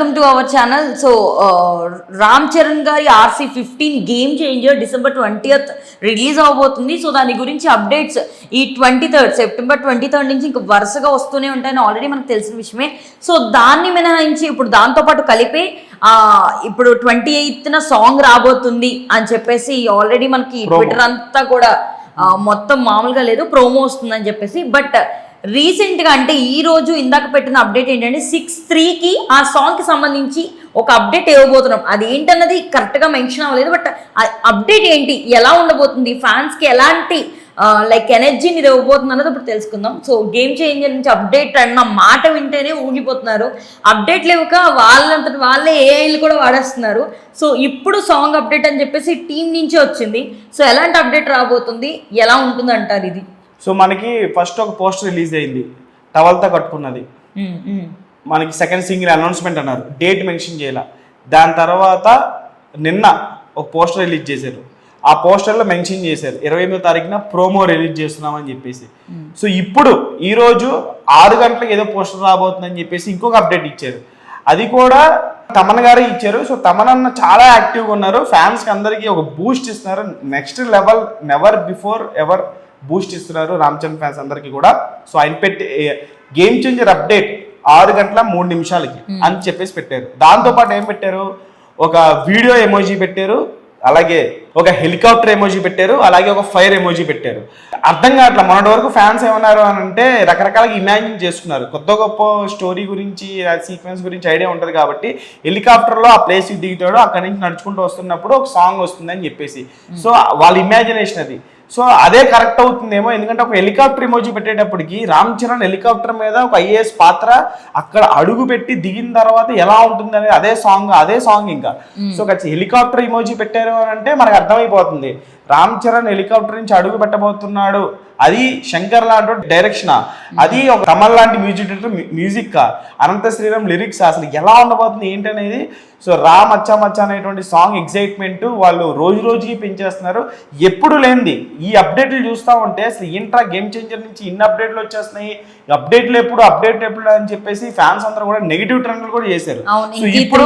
Welcome to our channel so Ram Charan గారి RC fifteen game changer December twentieth release అవబోతుంది. So దాని గురించి updates ఈ twenty third September twenty third నుంచి ఇంకా వరుసగా వస్తూనే ఉంటాయని ఆల్రెడీ మనకు తెలిసిన విషయమే. సో దాన్ని మినహాయించి ఇప్పుడు దాంతోపాటు కలిపి ఆ, ఇప్పుడు ట్వంటీ ఎయిత్న సాంగ్ రాబోతుంది అని చెప్పేసి ఆల్రెడీ మనకి ట్విట్టర్ అంతా కూడా మొత్తం మామూలుగా లేదు ప్రోమో వస్తుందని చెప్పేసి. బట్ రీసెంట్గా అంటే ఈ రోజు ఇందాక పెట్టిన అప్డేట్ ఏంటంటే సిక్స్ త్రీకి ఆ సాంగ్కి సంబంధించి ఒక అప్డేట్ ఇవ్వబోతున్నాం. అది ఏంటన్నది కరెక్ట్గా మెన్షన్ అవ్వలేదు బట్ అప్డేట్ ఏంటి ఎలా ఉండబోతుంది ఫ్యాన్స్కి ఎలాంటి లైక్ ఎనర్జీని ఇది ఇవ్వబోతుంది అన్నది ఇప్పుడు తెలుసుకుందాం. సో గేమ్ చేంజర్ నుంచి అప్డేట్ అన్న మాట వింటేనే ఊగిపోతున్నారు. అప్డేట్ లేవుక వాళ్ళంతటి వాళ్ళే ఏఐలు కూడా వాడేస్తున్నారు. సో ఇప్పుడు సాంగ్ అప్డేట్ అని చెప్పేసి టీం నుంచి వచ్చింది. సో ఎలాంటి అప్డేట్ రాబోతుంది ఎలా ఉంటుంది అంటారు ఇది? సో మనకి ఫస్ట్ ఒక పోస్టర్ రిలీజ్ అయింది. టవల్తో కట్టుకున్నది. మనకి సెకండ్ సింగిల్ అనౌన్స్మెంట్ అన్నారు. డేట్ మెన్షన్ చేయాల. దాని తర్వాత నిన్న ఒక పోస్టర్ రిలీజ్ చేశారు. ఆ పోస్టర్లో మెన్షన్ చేశారు. ఇరవై ఎనిమిదో తారీఖున ప్రోమో రిలీజ్ చేస్తున్నామని చెప్పేసి. సో ఇప్పుడు ఈరోజు ఆరు గంటలకు ఏదో పోస్టర్ రాబోతుందని చెప్పేసి ఇంకొక అప్డేట్ ఇచ్చారు. అది కూడా తమన్ గారే ఇచ్చారు. సో తమన్ అన్న చాలా యాక్టివ్గా ఉన్నారు. ఫ్యాన్స్కి అందరికీ ఒక బూస్ట్ ఇస్తున్నారు. Next level never before ever boost ఇస్తున్నారు రామ్ చరణ్ ఫ్యాన్స్ అందరికీ కూడా. సో ఆయన పెట్టి గేమ్ చేంజర్ అప్డేట్ ఆరు గంటల మూడు నిమిషాలకి అని చెప్పేసి పెట్టారు. దాంతో పాటు ఏం పెట్టారు? ఒక వీడియో ఎమోజీ పెట్టారు అలాగే ఒక హెలికాప్టర్ ఎమోజీ పెట్టారు అలాగే ఒక ఫైర్ ఎమోజీ పెట్టారు. అర్థం కావట్లేదు మొన్నటి వరకు ఫ్యాన్స్ ఏమన్నారు అని అంటే రకరకాలుగా ఇమాజిన్ చేసుకున్నారు. కొత్త గొప్ప స్టోరీ గురించి సీక్వెన్స్ గురించి ఐడియా ఉంటుంది కాబట్టి హెలికాప్టర్లో ఆ ప్లేస్కి దిగుతాడు అక్కడి నుంచి నడుచుకుంటూ వస్తున్నప్పుడు ఒక సాంగ్ వస్తుందని చెప్పేసి. సో వాళ్ళ ఇమాజినేషన్ అది. సో అదే కరెక్ట్ అవుతుందేమో ఎందుకంటే ఒక హెలికాప్టర్ ఇమోజీ పెట్టేటప్పటికి రామ్ చరణ్ హెలికాప్టర్ మీద ఒక ఐఏఎస్ పాత్ర అక్కడ అడుగు పెట్టి దిగిన తర్వాత ఎలా ఉంటుంది అనేది అదే సాంగ్ అదే సాంగ్ ఇంకా. సో ఖచ్చితంగా హెలికాప్టర్ ఇమోజీ పెట్టారు అని అంటే మనకు అర్థమైపోతుంది. రామ్ చరణ్ హెలికాప్టర్ నుంచి అడుగు పెట్టబోతున్నాడు. అది శంకర్ లాంటి డైరెక్షన్ అది ఒక కమల్ లాంటి music director music Anantha Sriram lyrics అసలు ఎలా ఉండబోతుంది ఏంటనేది. సో రామ్ అచ్చా మచ్చా అనేటువంటి సాంగ్ ఎగ్జైట్మెంట్ వాళ్ళు రోజు రోజుకి పెంచేస్తున్నారు. ఎప్పుడు లేనిది. ఈ అప్డేట్లు చూస్తూ ఉంటే అసలు ఏంట్రా గేమ్ చేంజర్ నుంచి ఇన్ని అప్డేట్లు వచ్చేస్తున్నాయి. అప్డేట్లు ఎప్పుడు అప్డేట్ ఎప్పుడు అని చెప్పేసి ఫ్యాన్స్ అందరూ కూడా నెగిటివ్ ట్రెండ్లు కూడా చేశారు. సో ఇప్పుడు.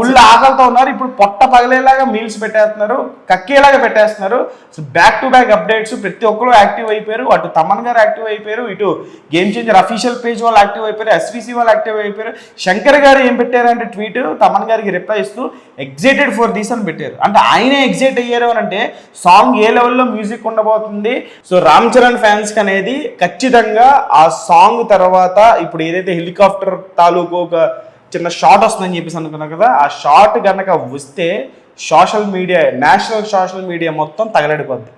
ఫుల్ ఆకలితో ఉన్నారు. ఇప్పుడు పొట్ట పగలేలాగా మీల్స్ పెట్టేస్తున్నారు కక్కేలాగా పెట్టేస్తున్నారు. So back to back updates ప్రతి ఒక్కరు యాక్టివ్ అయిపోయారు. అటు తమన్ గారు యాక్టివ్ అయిపోయారు. ఇటు గేమ్ చేంజర్ అఫీషియల్ పేజ్ వాళ్ళు యాక్టివ్ అయిపోయారు. ఎస్వీసీ వాళ్ళు యాక్టివ్ అయిపోయారు. శంకర్ గారు ఏం పెట్టారంటే ట్వీట్ తమన్ గారికి రిప్లై ఇస్తూ ఎగ్జైటెడ్ ఫర్ దీస్ అని పెట్టారు. అంటే ఆయనే ఎగ్జైట్ అయ్యారు అని అంటే సాంగ్ ఏ లెవెల్లో మ్యూజిక్ ఉండబోతుంది. సో రామ్ చరణ్ ఫ్యాన్స్కి అనేది ఖచ్చితంగా ఆ సాంగ్ తర్వాత ఇప్పుడు ఏదైతే హెలికాప్టర్ తాలూకు ఒక చిన్న షార్ట్ వస్తుందని చెప్పేసి అనుకున్నాను కదా ఆ షార్ట్ కనుక వస్తే social media national social media మొత్తం తగలడిపోద్ది.